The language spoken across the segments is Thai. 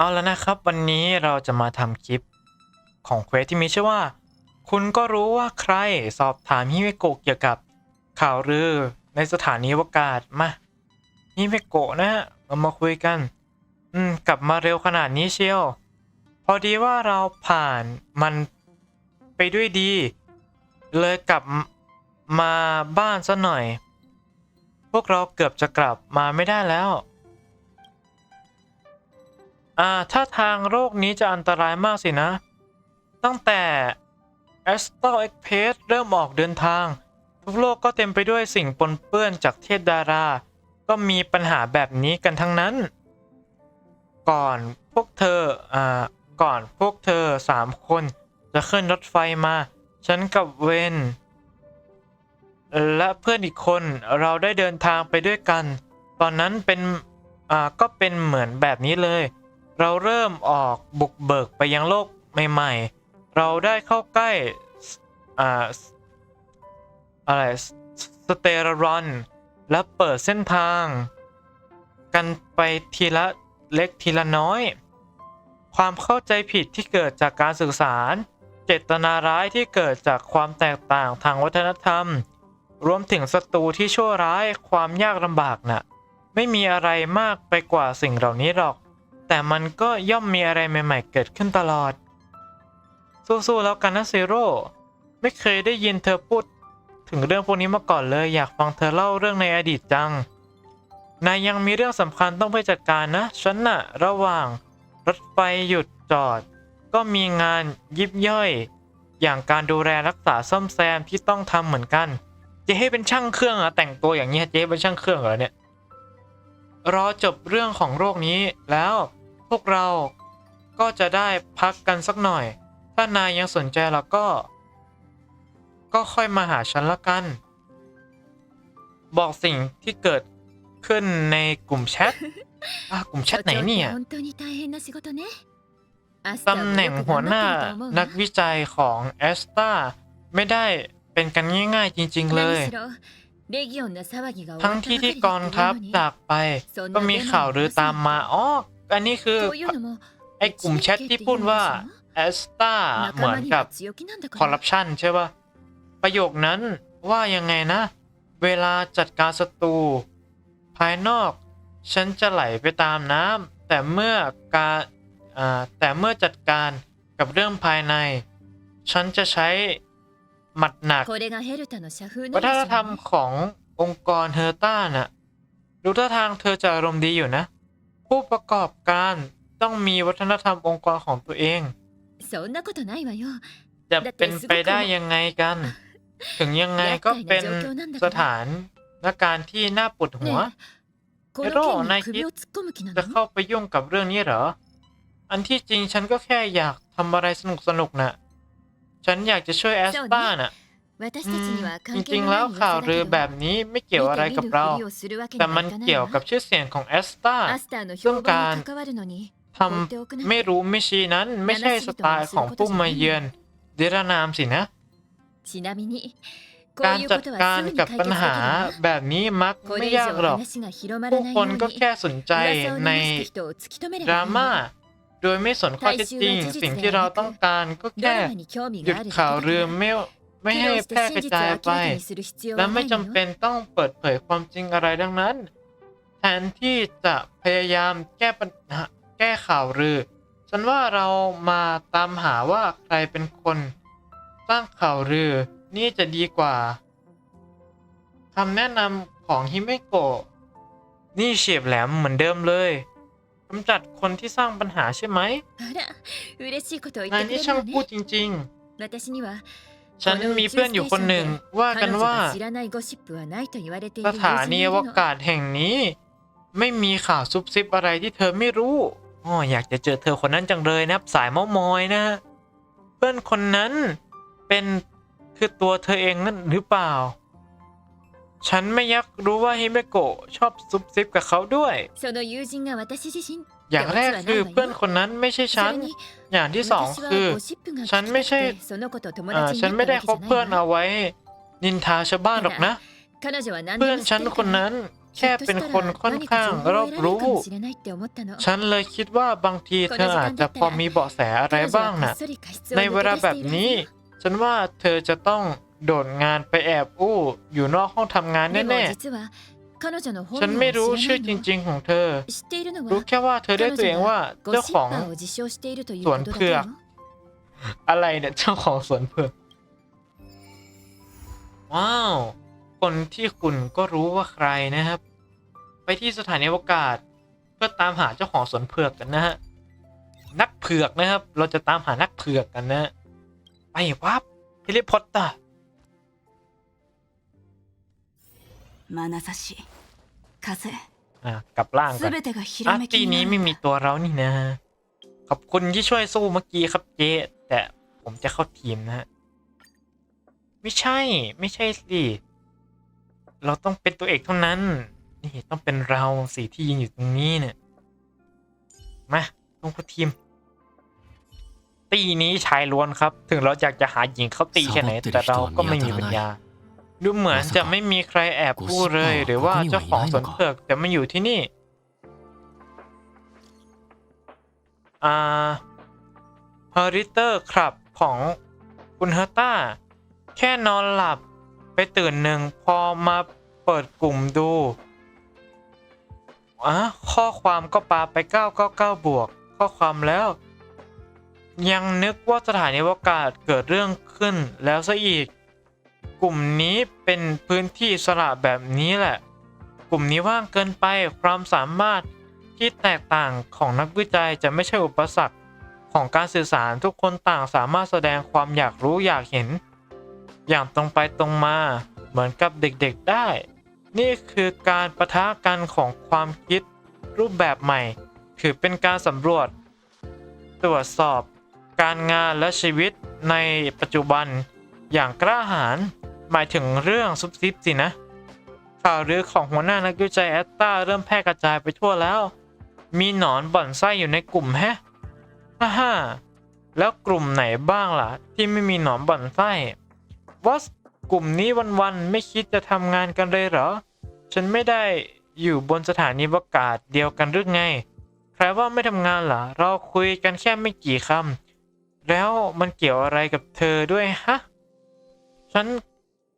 เอาแล้วนะครับ วันนี้เราจะมาทำคลิปของเควสที่มีชื่อว่า คุณก็รู้ว่าใครสอบถามฮิเมโกะเกี่ยวกับข่าวลือในสถานีอวกาศมาฮิเมโกะนะฮะเรามาคุยกัน อืม กลับมาเร็วขนาดนี้เชียว พอดีว่าเราผ่านมันไปด้วยดี เลยกลับมาบ้านซะหน่อย พวกเราเกือบจะกลับมาไม่ได้แล้ว อ่าถ้าทางโรคนี้จะอันตรายมากสินะ ตั้งแต่ a s t r a l Express เริ่มออกเดินทาง ทุกโลกก็เต็มไปด้วยสิ่งปนเปื้อนจากเทพดารา ก็มีปัญหาแบบนี้กันทั้งนั้น ก่อนพวกเธออ่าก่อนพวกเธอสามคนจะขึ้นรถไฟมา ฉันกับเวนและเพื่อนอีกคนเราได้เดินทางไปด้วยกัน ตอนนั้นเป็นอ่าก็เป็นเหมือนแบบนี้เลย เราเริ่มออกบุกเบิกไปยังโลกใหม่ ๆ เราได้เข้าใกล้อ่าอะไรสเตอรอน และเปิดเส้นทาง กันไปทีละเล็กทีละน้อย ความเข้าใจผิดที่เกิดจากการสื่อสาร เจตนาร้ายที่เกิดจากความแตกต่างทางวัฒนธรรม รวมถึงศัตรูที่ชั่วร้ายความยากลำบากน่ะ ไม่มีอะไรมากไปกว่าสิ่งเหล่านี้หรอก แต่มันก็ย่อมมีอะไรใหม่ๆ เกิดขึ้นตลอด สู้ๆแล้วกันนะซีโร่ไม่เคยได้ยินเธอพูด ถึงเรื่องพวกนี้มาก่อนเลยอยากฟังเธอเล่าเรื่องในอดีตจัง นายยังมีเรื่องสำคัญต้องไปจัดการนะ ฉันน่ะ ระหว่าง รถไฟหยุดจอด ก็มีงานยิบย่อย อย่างการดูแลรักษาซ่อมแซมที่ต้องทำเหมือนกัน เจ๊ให้เป็นช่างเครื่องอะแต่งตัวอย่างนี้ยเจ๊เป็นช่างเครื่องเหรอเนี่ยรอจบเรื่องของโรคนี้แล้ว พวกเราก็จะได้พักกันสักหน่อย ถ้านายยังสนใจเราก็ ก็ค่อยมาหาฉันละกัน บอกสิ่งที่เกิดขึ้นในกลุ่มแชทกลุ่มแชทไหนเนี่ยตำแหน่งหัวหน้านักวิจัยของแอสตาไม่ได้เป็นกันง่ายๆจริง ๆ เลย ทั้งที่ที่กองทัพจากไป ก็มีข่าวหรือตามมาอ้อ อันนี้คือไอ้กลุ่มแชทที่พูดว่าแอสตาเหมือนกับคอร์รัปชันใช่ป่ะ ประโยคนั้นว่ายังไงนะ เวลาจัดการศัตรูภายนอก ฉันจะไหลไปตามน้ำแต่เมื่อการแต่เมื่อจัดการกับเรื่องภายใน ฉันจะใช้หมัดหนักวัฒนธรรมขององค์กรเฮอร์ต้าน่ะดูท่าทางเธอจะอารมณ์ดีอยู่นะ ผู้ประกอบการต้องมีวัฒนธรรมองค์กรของตัวเองจะเป็นไปได้ยังไงกัน ถึงยังไงก็เป็นสถานและการที่น่าปวดหัวเอโร่นายคิดจะเข้าไปยุ่งกับเรื่องนี้เหรอ อันที่จริงฉันก็แค่อยากทำอะไรสนุกสนุกนะ่ะ ฉันอยากจะช่วยแอสบ้าน่ะ จริงๆ แล้วข่าวลือแบบนี้ไม่เกี่ยวอะไรกับเรา แต่มันเกี่ยวกับชื่อเสียงของแอสตาซึ่งการทำไม่รู้ไม่ชี้นั้นไม่ใช่สไตล์ของผู้มาเยือนเดรนามสินะ การจัดการกับปัญหาแบบนี้มักไม่ยากหรอก ผู้คนก็แค่สนใจในดราม่าโดยไม่สนข้อเท็จจริง สิ่งที่เราต้องการก็แค่หยุดข่าวเรือไม่ ไม่ให้แพร่กระจายไป และไม่จำเป็นต้องเปิดเผยความจริงอะไรดังนั้น แทนที่จะพยายามแก้ปัญหาแก้ข่าวรือ ฉันว่าเรามาตามหาว่าใครเป็นคนสร้างข่าวรือนี่จะดีกว่าคำแนะนำของฮิเมโกะนี่เฉียบแหลมเหมือนเดิมเลยกำจัดคนที่สร้างปัญหาใช่ไหมนายนี่ช่างพูดจริงๆ ฉันมีเพื่อนอยู่คนหนึ่งว่ากันว่าสถานีอวกาศแห่งนี้ ไม่มีข่าวซุบซิบอะไรที่เธอไม่รู้อ๋ออยากจะเจอเธอคนนั้นจังเลยนับ สายเมามอยนะ เพื่อนคนนั้นเป็นคือตัวเธอเองนั่นหรือเปล่า ฉันไม่ยักรู้ว่าฮิเมโกะชอบซุบซิบกับเขาด้วย อย่างแรกคือเพื่อนคนนั้นไม่ใช่ฉัน อย่างที่สองคือ ฉันไม่ใช่ฉันไม่ได้คบเพื่อนเอาไว้ นินทาชาวบ้านหรอกนะ เพื่อนฉันคนนั้นแค่เป็นคนค่อนข้างรอบรู้ ฉันเลยคิดว่าบางทีเธออาจจะพอมีเบาะแสอะไรบ้างนะในเวลาแบบนี้ ฉันว่าเธอจะต้องโดดงานไปแอบอู้ อยู่นอกห้องทำงานแน่ๆ ฉันไม่รู้ชื่อจริง ๆ ของเธอ รู้แค่ว่าเธอเรียกตัวเองว่าเจ้าของสวนเผือกอะไรเนี่ยเจ้าของสวนเผือกว้าว คนที่คุณก็รู้ว่าใครนะครับ ไปที่สถานีอวกาศ เพื่อตามหาเจ้าของสวนเผือกกันนะฮะนักเผือกนะครับ เราจะตามหานักเผือกกันนะ ไปวับเฮลิพอตเตอร์ 眼差し風 อ่ะกลับล่าง す กัน べてがひ อา らめ ตี きに นี้ なる ไม่ ん มี だ ตัวเรานี่นะ ขอบคุณที่ช่วยสู้เมื่อกี้ครับเจ๊แต่ผมจะเข้าทีมนะฮะ ไม่ใช่ ไม่ใช่สิ เราต้องเป็นตัวเอกเท่านั้น นี่ต้องเป็นเราสิที่ยืนอยู่ตรงนี้เนี่ย มาต้องเข้าทีม ตีนี้ชายล้วนครับ ถึงเราอยากจะหาหญิงเข้าตีแค่ไหน แต่เราก็ไม่มีปัญญา ดูเหมือนจะไม่มีใครแอบพูดเลย หรือว่าเจ้าของสวนเผือกจะไม่อยู่ที่นี่ อ่าเฮอริเตอร์ครับของคุณเฮอร์ต้า แค่นอนหลับไปตื่นหนึ่งพอมาเปิดกลุ่มดูอะข้อความก็ปาไป 999 บวก ข้อความแล้ว ยังนึกว่าสถานีอวกาศเกิดเรื่องขึ้นแล้วซะอีก กลุ่มนี้เป็นพื้นที่สระแบบนี้แหละ กลุ่มนี้ว่างเกินไปความสามารถที่แตกต่างของนักวิจัยจะไม่ใช่อุปสรรคของการสื่อสารทุกคนต่างสามารถแสดงความอยากรู้อยากเห็น อย่างตรงไปตรงมาเหมือนกับเด็กๆได้ นี่คือการประทะกันของความคิดรูปแบบใหม่ ถือเป็นการสำรวจ ตรวจสอบ การงานและชีวิตในปัจจุบันอย่างกล้าหาญ หมายถึงเรื่องซุบซิบสินะ ข่าวลือของหัวหน้านักวิจัยแอตตาเริ่มแพร่กระจายไปทั่วแล้ว มีหนอนบ่อนไส้อยู่ในกลุ่มแฮะฮ่าฮ่าแล้วกลุ่มไหนบ้างล่ะ ที่ไม่มีหนอนบ่อนไส้วอสกลุ่มนี้วันๆไม่คิดจะทำงานกันเลยเหรอ ฉันไม่ได้อยู่บนสถานีอวกาศเดียวกันหรือไง ใครว่าไม่ทำงานเหรอเราคุยกันแค่ไม่กี่คำแล้วมันเกี่ยวอะไรกับเธอด้วยฮะ ฉัน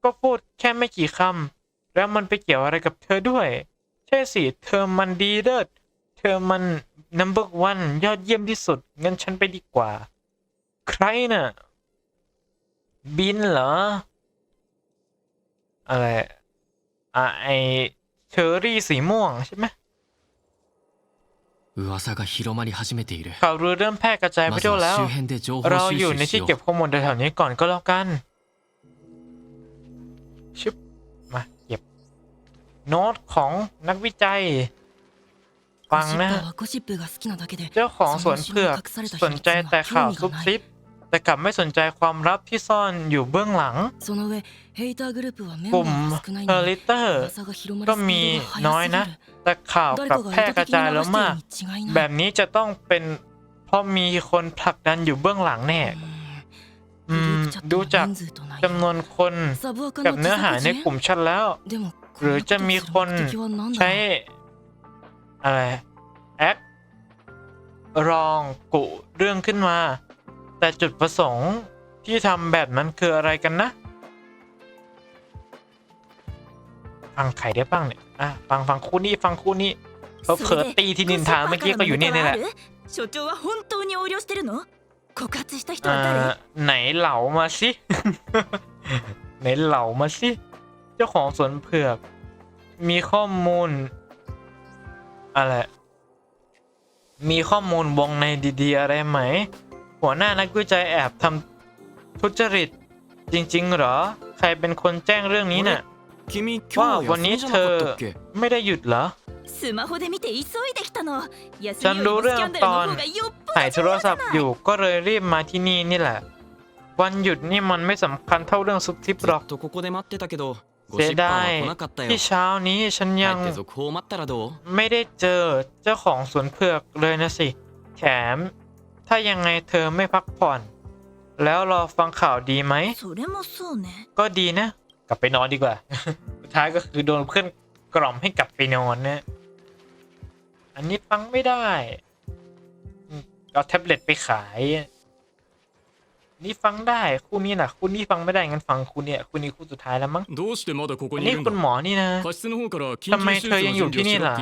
ก็พูดแค่ไม่กี่คำแล้วมันไปเกี่ยวอะไรกับเธอด้วย ใช่สิ เธอมันดีเลิศเธอมันนัมเบอร์วันยอดเยี่ยมที่สุดงั้นฉันไปดีกว่า ใครนะ่ะ บินเหรอ อะไรอะไอเชอรี่สีม่วงใช่ไหมข่าวลือเริ่มแพร่กระจายไปทั่วแล้ว เราอยู่ในที่เก็บข้อมูลแถวๆนี้ก่อนก็แล้วกัน ชึบมาเก็บโน้ตของนักวิจัยฟังนะเจ้าของสวนเผือกสนใจแต่ข่าวซุบซิปแต่กลับไม่สนใจความลับที่ซ่อนอยู่เบื้องหลัง กลุ่มเฮลิเตอร์ก็มีน้อยนะ แต่ข่าวกลับแพร่กระจายแล้วมาก แบบนี้จะต้องเป็นเพราะมีคนผลักดันอยู่เบื้องหลังแน่ ดูจากจำนวนคนกับเนื้อหาในกลุ่มชัดแล้ว หรือจะมีคนใช้อะไรแอครองกุเรื่องขึ้นมา แต่จุดประสงค์ที่ทำแบบนั้นคืออะไรกันนะ ฟังไข่ได้บ้างเนี่ยอะฟังฟังคู่นี้ฟังคู่นี้เขาเผลอตีที่นินทาเมื่อกี้ก็อยู่นี่นี่แหละ 所長は本当に横領してるの告発した人 อ่า は誰 ไหนเหลามาสิ ไหนเหลามาสิ เจ้าของสวนเผือก มีข้อมูล อะไร มีข้อมูลวงในดีๆ อะไรไหม หัวหน้านักวิจัยแอบทำทุจริต จริง ๆ เหรอ ใครเป็นคนแจ้งเรื่องนี้น่ะ 君今わあ日は休みじゃなかったっけ ไม่ได้หยุดเหรอ スマホで見て急いできたの休 ฉัน みより รู้ も เรื่ ス อง キャンダル ต の อน 方がよっぽ ถ่ายโทรศัพท์อยู่ก็เลยรีบมาที่นี่นี่แหละ วันหยุดนี่มันไม่สำคัญเท่าเรื่องซุบซิบ ず หรอก っとここで待ってたけどゴ เสี シ ย ッパ ดาย ーは来なかったよ ที่เช้านี้ฉันยัง 帰って続報を待ったらどう ไม่ได้เจอเจ้าของสวนเผือกเลยนะสิ แถม ถ้ายังไงเธอไม่พักผ่อน แล้วรอฟังข่าวดีไหม それもそうね ก็ดีนะ กลับไปนอนดีกว่า สุดท้ายก็คือโดนเพื่อนกล่อมให้กลับไปนอนนะ อันนี้ฟังไม่ได้ เอาแท็บเล็ตไปขาย นี่ฟังได้คู่นี้นะคู่นี้ฟังไม่ได้งั้นฟังคู่เนี่ยคู่นี้คู่สุดท้ายแล้วมั้งอันนี่คุณหมอนี่นะทำไมเธอยังอยู่ที่นี่ล่ะ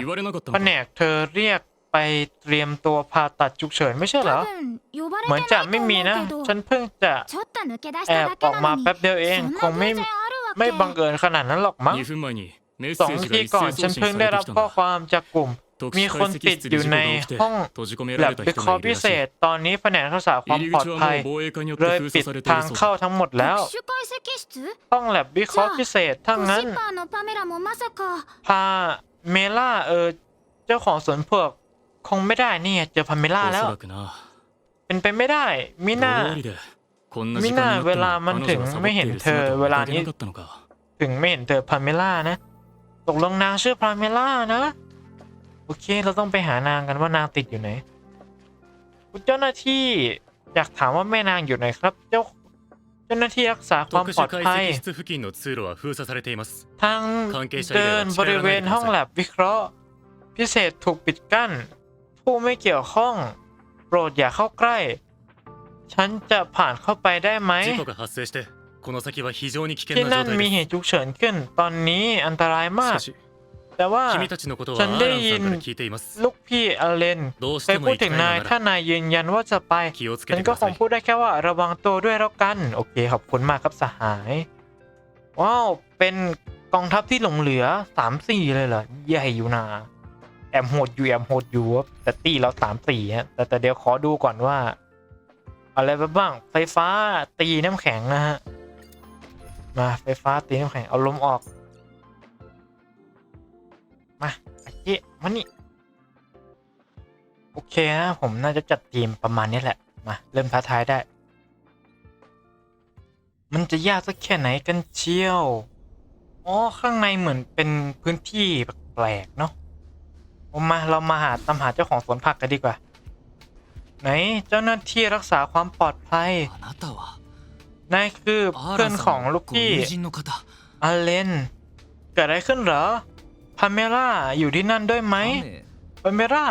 แผนกเธอเรียกไปเตรียมตัวผ่าตัดฉุกเฉินไม่ใช่เหรอ เหมือนจะไม่มีนะ ฉันเพิ่งจะแอบออกมาแป๊บเดียวเอง คงไม่ ไม่บังเกิญขนาดนั้นหรอกมั้งสองที่ก่อนฉันเพิ่งได้รับข้อความจากกลุ่ม มีคนติดอยู่ในห้องแลบวิเคราะห์พิเศษ ตอนนี้แผนกรักษาความปลอดภัยเลยปิดทางเข้าทั้งหมดแล้วห้องแลบวิเคราะห์พิเศษทั้งนั้นพาเมล่าเออเจ้าของสวนเผือกคงไม่ได้นี่เจอพาเมล่าแล้ว เป็นไปไม่ได้มิน่า こんな時間に みんななってもเวลามัน 彼 ถึง 女がサボ ไม่ って เห็ い น る เธอ 姿を เว 見 ลา かけ นี้ なかったのか ถึงไม่เห็นเธอพาเมล่านะ ตกลงนางชื่อพาเมล่านะ โอเค เราต้องไปหานางกันว่านางติดอยู่ไหนคุณเจ้าหน้าที่อยากถามว่าแม่นางอยู่ไหนครับ เจ้า เจ้าหน้าที่รักษาความ 特 ปลอ 殊 ด 解 ภัย 析室付近の通路は封鎖されています ทางเดินบริเวณห้องแลบวิเคราะห์ พิเศษถูกปิดกั้น ผู้ไม่เกี่ยวข้อง โปรดอย่าเข้าใกล้ ฉันจะผ่านเข้าไปได้ไหมที่นั่นมีเหตุฉุกเฉินขึ้น ตอนนี้อันตรายมาก แต่ว่าฉันได้ยินลูกพี่อเลนไปพูดถึงนายถ้านายยืนยันว่าจะไป ฉันก็คงพูดได้แค่ว่าระวังตัวด้วยแล้วกัน โอเคขอบคุณมากครับสหาย ว้าว เป็นกองทัพที่หลงเหลือสามสี่เลยเหรอ ใหญ่อยู่นาแอมโหดอยู่แอมโหดอยู่แต่ตีเราสามสี่ฮะแต่แต่เดี๋ยวขอดูก่อนว่า อะไรบ้าง ไฟฟ้าตีน้ำแข็งนะฮะ มาไฟฟ้าตีน้ำแข็ง เอาลมออก มาอาเกะมานี่ โอเคนะ ผมน่าจะจัดทีมประมาณนี้แหละ มา เริ่มท้าทายได้ มันจะยากสักแค่ไหนกันเชียว อ๋อ ข้างในเหมือนเป็นพื้นที่แปลกๆเนาะมาเรามาหาตามหาเจ้าของสวนผักกันดีกว่า ไหนเจ้าหน้าที่รักษาความปลอดภัยนายคือเพื่อนของลูกพี่อเลนเกิดอะไรขึ้นเหรอพาเมล่าอยู่ที่นั่นด้วยไหมพาเมล่า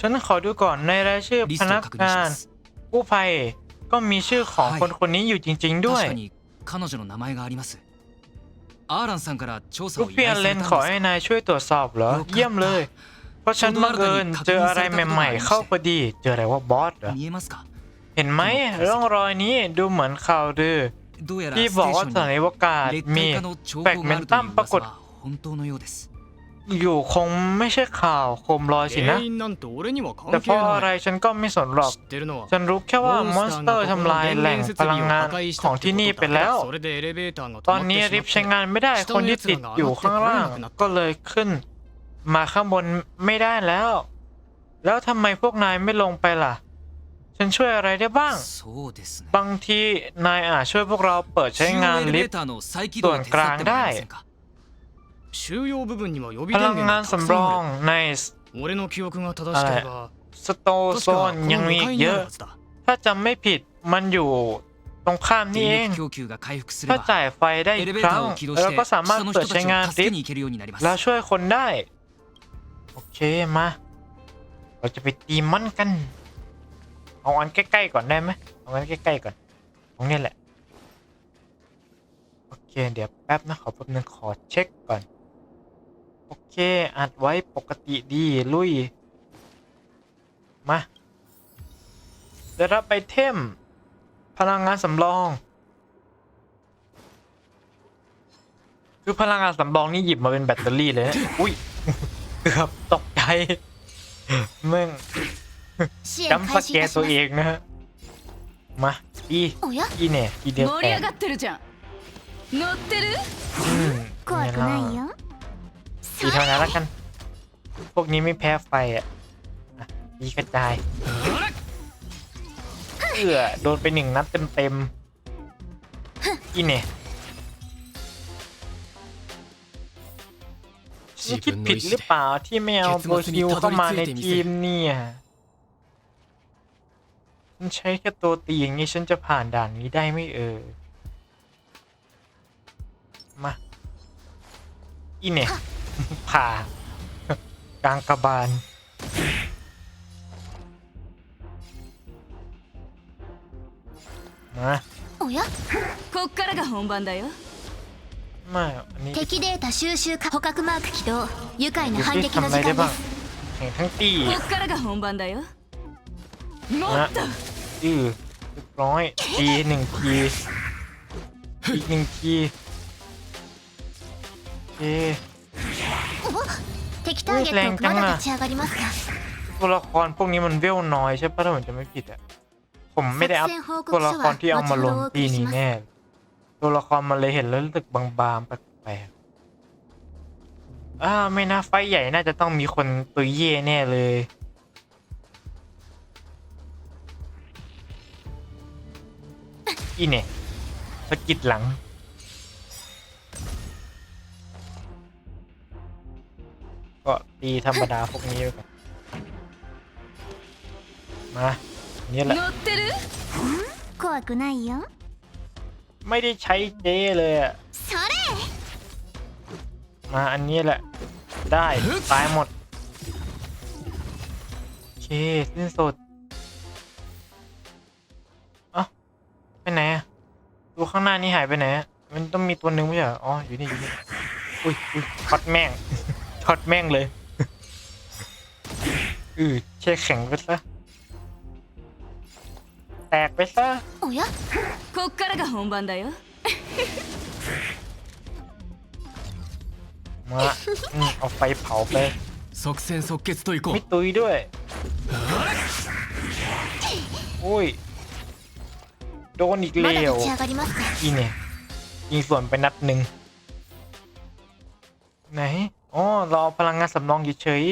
ฉันขอดูก่อนในรายชื่อพนักงานกู้ภัยก็มีชื่อของคนคนนี้อยู่จริง ๆ ด้วยลูกพี่อเลนขอให้นายช่วยตรวจสอบเหรอ เยี่ยมเลย เพราะฉันบังเอิญเจออะไรใหม่ๆเข้าพอดี เจออะไรว่าบอสเหรอเห็นไหมร่องรอยนี้ดูเหมือนข่าวดื้อที่บอกว่าสถานีวกาศมีแฟกเมนตัมปรากฏอยู่คงไม่ใช่ข่าวโคมลอยสินะ แต่เพราะอะไรฉันก็ไม่สนหรอก ฉันรู้แค่ว่ามอนสเตอร์ทำลายแหล่งพลังงานของที่นี่ไปแล้ว ตอนนี้ริบใช้งานไม่ได้คนที่ติดอยู่ข้างล่างก็เลยขึ้น มาข้างบนไม่ได้แล้ว แล้วทำไมพวกนายไม่ลงไปล่ะ ฉันช่วยอะไรได้บ้าง บางทีนายอาจช่วยพวกเราเปิดใช้งานลิฟต์ส่วนกลางได้ พลังงานสำรองในสโตโซนยังมีเยอะ ถ้าจำไม่ผิดมันอยู่ตรงข้ามนี่เอง ถ้าจ่ายไฟได้ครั้งเราก็สามารถเปิดใช้งานลิฟต์แล้วช่วยคนได้ โอเค มา เราจะไปตีมันกัน เอาอันใกล้ ๆ ก่อนได้ไหมเอาอันใกล้ ๆ ก่อน ตรงนี้แหละ โอเค เดี๋ยวแป๊บนะ ขอแป๊บนึงขอเช็คก่อน โอเค อัดไว้ปกติดี ลุย มาได้รับไอเทม พลังงานสำรอง คือพลังงานสำรองนี่หยิบมาเป็นแบตเตอรี่เลย อุ้ย เกือบตกใจแม่งจำสเกตตัวเองนะฮะ มาอีอีเนี่ยอีเดียวแตกอืมเนี่ยละอีเท่านั้นละกัน พวกนี้ไม่แพ้ไฟอะอีกระจาย เออโดนไปหนึ่งนัดเต็มเต็มอีเนี่ย นี่คิดผิดหรือเปล่าที่ไม่เอาโบซิลเข้ามาในทีมเนี่ยฉันใช้แค่ตัวตีอย่างนี้ฉันจะผ่านด่านนี้ได้ไม่เออ มา อีเนี่ย ผ่า กลางกระบาลมา おやこっからが本番だよ ไม่อันนี้ 敵データ収集か捕獲マーク起動愉快な ดู 反 สิ 撃の ทำอะไร 時 ได้ 間で บ้าง す แข่งทั้งตี こっからが本番だよも นะ っと อือเรียบร้อยทีหนึ่งทีอีกหนึ่งทีโอเค 敵ターゲットまだ立ち上がりますか ตัวละครพวกนี้มันเวลน้อยใช่ปะถ้าผมจะไม่ผิดอะผมไม่ได้อัพ 作戦報 ตัว 告 ละ 書 คร は ที่เอา 後 มา ほ ล ど ง お送 ตี りし นี้ ます แน่ ตัวละครมันเลยเห็นแล้วรู้สึกบางๆแปลกๆอ่าไม่น่าไฟท์ใหญ่น่าจะต้องมีคนตัวเย่แน่เลยอีเนี่ยสะกิดหลัง ก็ตีธรรมดาพวกนี้ไปก่อนมาอันนี่แหละ ไม่ได้ใช้เจ้เลยอะそれมาอันนี้แหละ ได้ตายหมดโอเคสิ้นสุดเอ้าไปไหนอะดูข้างหน้านี้หายไปไหนอะมันต้องมีตัวหนึ่งไม่ใช่เหรออ๋ออยู่นี่อยู่นี่อุ้ยอุ้ยช็อตแม่งช็อตแม่งเลยอือเช่แข็งไปซะแตกไปซะ おやこっからが本番だよ มาอืมเอาไฟเผาไป 即戦即決といこ ไม่ う ตุยด้วยอุ้ย โดนอีก ま แล้ だ ว 立ち上がりますか อีเนี่ยยิงส่วนไปนัดหนึ่ง ไหน อ๋อ รอพลังงานสำรองอยู่เฉย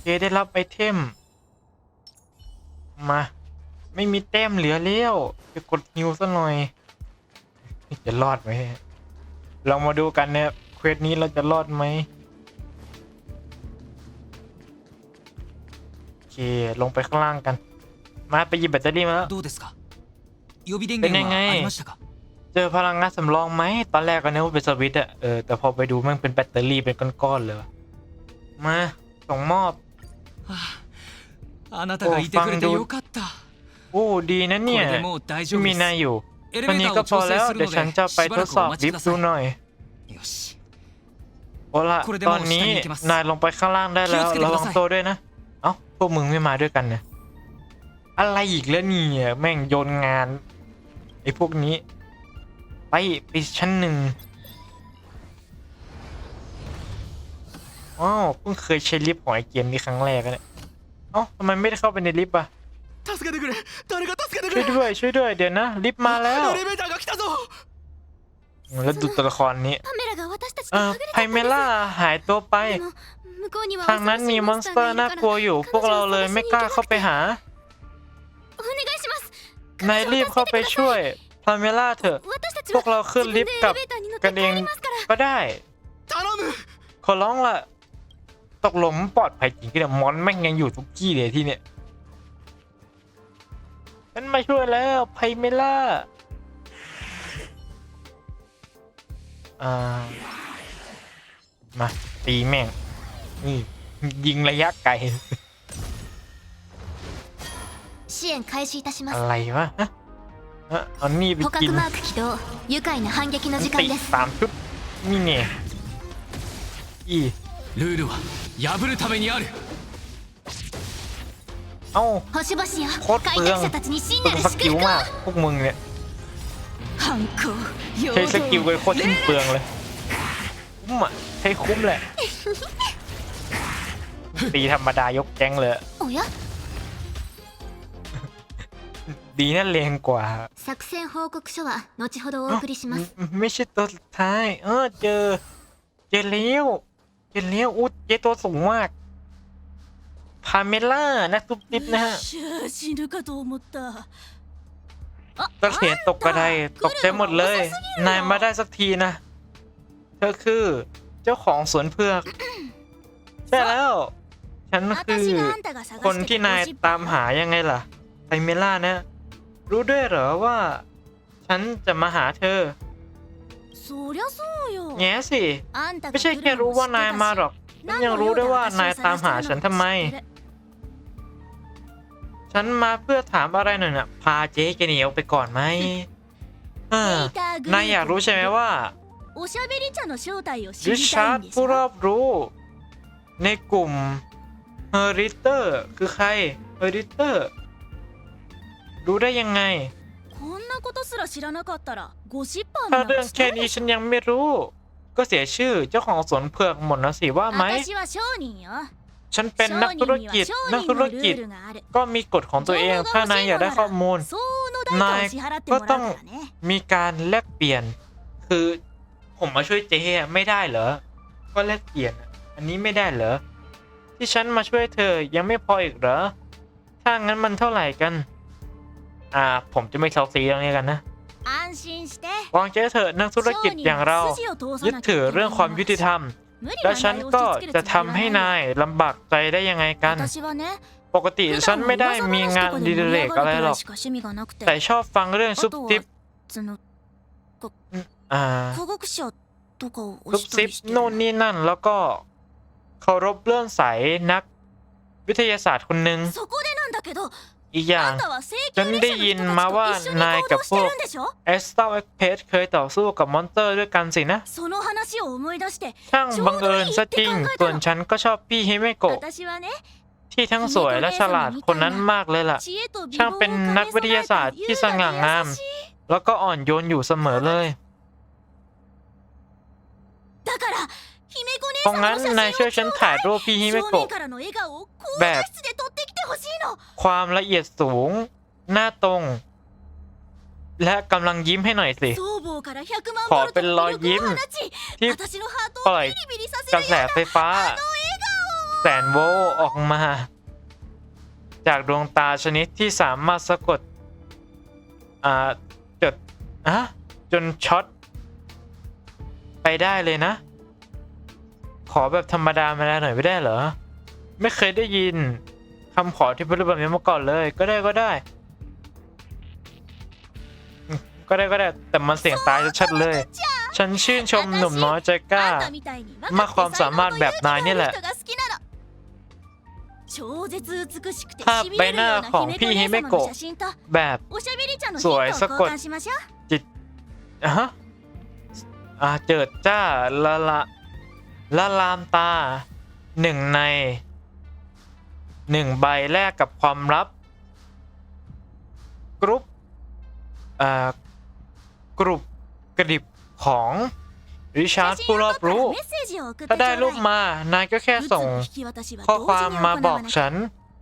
เคได้รับไอเทม มา ไม่มีแต้มเหลือแล้วจะกดฮิวซะหน่อย จะรอดไหมเรามาดูกันเนี่ยเควสนี้เราจะรอดไหมโอเค ลงไปข้างล่างกัน มาไปหยิบแบตเตอรี่มาแล้ว どうですか予備電源เป็นยังไง はありましたか เจอพลังงานสำรองไหม ตอนแรกก็นึกว่าเป็นสวิตช์อะเออ แต่พอไปดูมันเป็นแบตเตอรี่เป็นก้อนๆเลยว่ะมา ส่งมอบ あなたがいてくれてよかった โอ้ดีนะเนี่ยมีนายอยู่วันนี้ก็พอแล้วเดี๋ยวฉันจะไปทดสอบลิฟต์ดูหน่อยโอละตอนนี้นายลงไปข้างล่างได้แล้วระวังตัวด้วยนะเอ้าพวกมึงไม่มาด้วยกันเนี่ยอะไรอีกแล้วเนี่ยแม่งโยนงานไอ้พวกนี้ ไปไปชั้นหนึ่งว้าวเพิ่งเคยใช้ลิฟต์ของไอเกมนี้ครั้งแรกเลยเอ้าทำไมไม่ได้เข้าไปในลิฟต์อะ 助けてくれ誰か助けてく ช่วย れ ด้วย ช่วยด้วย เดี๋ยวนะ ลิฟต์มาแล้ว エレベーターが来たぞ แล้วดูตัวละครนี้ パメラが私たち เอ と อ はぐれ ไพเมล่าหายตัวไป でも向こうには ทางนั้นมีมอนสเตอร์น่ากลัวอยู่ พวกเราเลยไม่กล้าเข้าไปหา お願いします นายรีบเข้าไปช่วยพาเมล่าเถอะ 私たち พวกเราขึ้นลิฟต์กลับ エレベーターに乗っ กั て น 帰 เอง りますから ก็ได้ 頼む ขอร้องละตกลงปลอดภัยจริงที่เนี่ยมอนแม่งยังอยู่ทุกที่เลยที่เนี่ย ฉันมาช่วยแล้วไพเมล่าอ่ามาตีแม่งนี่ยิงระยะไกล 支援開始いたしま อะ す ไรวะฮะฮะเอานี่ไป 捕 กิน 獲マーク起動愉快な反撃の時間 ติ です สามชุดนี่เนี่ยอี ルールは破るためにある เอ้าโคตรเปลืองเปลืสกิลมากพวกมึงเนี่ยใช้สกิลไปโคตรสิ้นเปลืองเลยคุ้มอะใช้คุ้มแหละตีธรรมดายกแจ้งเลยดีนั่นแรงกว่าไม่ใช่ตัวสุดท้าย เออเจอ เจอเลี้ยวเจอเลี้ยวอุ๊ดเจอตัวสูงมาก พาเมล่านักตุ๊บติบนะฮะนัเสียนตกกระไดตกใจหมดเลย นายมาได้สักทีนะ เธอคือเจ้าของสวนเพือกใช่แล้ว ฉันคือคนที่นายตามหายังไงล่ะไทเมล่านะ รู้ด้วยเหรอว่า ฉันจะมาหาเธอแง่สิ ไม่ใช่แค่รู้ว่านายมาหรอก ฉันยังรู้ได้ว่านายตามหาฉันทำไม ฉันมาเพื่อถามอะไรหน่อยนะพาเจ๊เกนียวไปก่อนไหมเอนายอยากรู้ใช่ไหมว่าริชาร์ดผู้รอบรู้ ในกลุ่มเฮอริเตอร์คือใครเฮอริเตอร์ รู้ได้ยังไงถ้าเรื่องแค่นี้ฉันยังไม่รู้ ก็เสียชื่อเจ้าของสวนเผือกหมดนะสิว่าไหม ฉันเป็นนักธุรกิจ นักธุรกิจ ก็มีกฎของตัวเอง ถ้านายอยากได้ข้อมูล นายก็ต้องมีการแลกเปลี่ยน คือผมมาช่วยเจ๊ไม่ได้เหรอ ก็แลกเปลี่ยน อันนี้ไม่ได้เหรอ ที่ฉันมาช่วยเธอยังไม่พออีกเหรอ ถ้างั้นมันเท่าไหร่กัน อ่า ผมจะไม่เซาซีเรื่องนี้กันนะ 安心して วางใจเถอะนักธุรกิจอย่างเรา 筋を通さ ยึด なきゃ ถือเรื่องความยุติธรรม 無理 และ な ฉัน 内容を ก็ 押し付ける จะ つ ทำ もり ให้ はない นายลำบากใจได้ยังไงกัน 私はね ปกติ 普 ฉัน 段 ไม่ได้ 噂 มี 話 งาน とか ดี で เล 盛り ก 上 อะไร がるく หร ら อก いしか趣味がなくて แต่ชอบฟังเรื่องซุบซิบ その อ่า 科学者とかを ซุ 推 บ した ซิบ りして โน่นนี่นั่นแล้วก็เคารพเลื่อนใสนัก วิทยาศาสตร์คนหนึ่ง そこでなんだけど อีกอย่างฉันได้ยินมาว่านายกับพวกเอสตาเอ็กเพสเคยต่อสู้กับมอนสเตอร์ด้วยกันสินะช่างบังเอิญซะจริงส่วนฉันก็ชอบพี่ฮิเมโกะที่ทั้งสวยและฉลาดคนนั้นมากเลยล่ะ ช่างเป็นนักวิทยาศาสตร์ที่สง่างาม แล้วก็อ่อนโยนอยู่เสมอเลย เพราะงั้นนายช่วยฉันถ่ายรูปพี่ฮิเมโกะแบบความละเอียดสูง หน้าตรง และกำลังยิ้มให้หน่อยสิ ขอเป็นรอยยิ้ม ที่ปล่อยกระแสไฟฟ้า แสนโวออกมา จากดวงตาชนิดที่สามารถสะกดจดอะจนช็อต ไปได้เลยนะ ขอแบบธรรมดามาแล้วหน่อยไม่ได้เหรอ ไม่เคยได้ยินคำขอที่เป็นรูปแบบนี้มาก่อนเลย ก็ได้ก็ได้ ก็ได้ก็ได้ แต่มันเสียงตายชัดเลย ฉันชื่นชมหนุ่มน้อยใจกล้า มาความสามารถแบบนายนี่แหละภาพใบหน้าของพี่ฮิเมโกะแบบสวยสะกดจิตฮะอาเจิดจ้าละละ และลามตาหนึ่งในหนึ่งใบแรกกับความลับกรุ๊ปกรุ๊ปกระดิบของริชาร์ดผู้รอบรู้ ถ้าได้รูปมา นายก็แค่ส่ง ข้อความมาบอกฉัน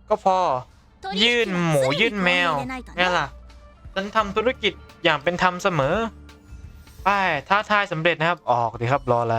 ก็พอ ยื่นหมูยื่นแมวนี่ล่ะ ฉันทำธุรกิจอย่างเป็นธรรมเสมอ ไปท้าทายสำเร็จนะครับ ออกดีครับ รออะไร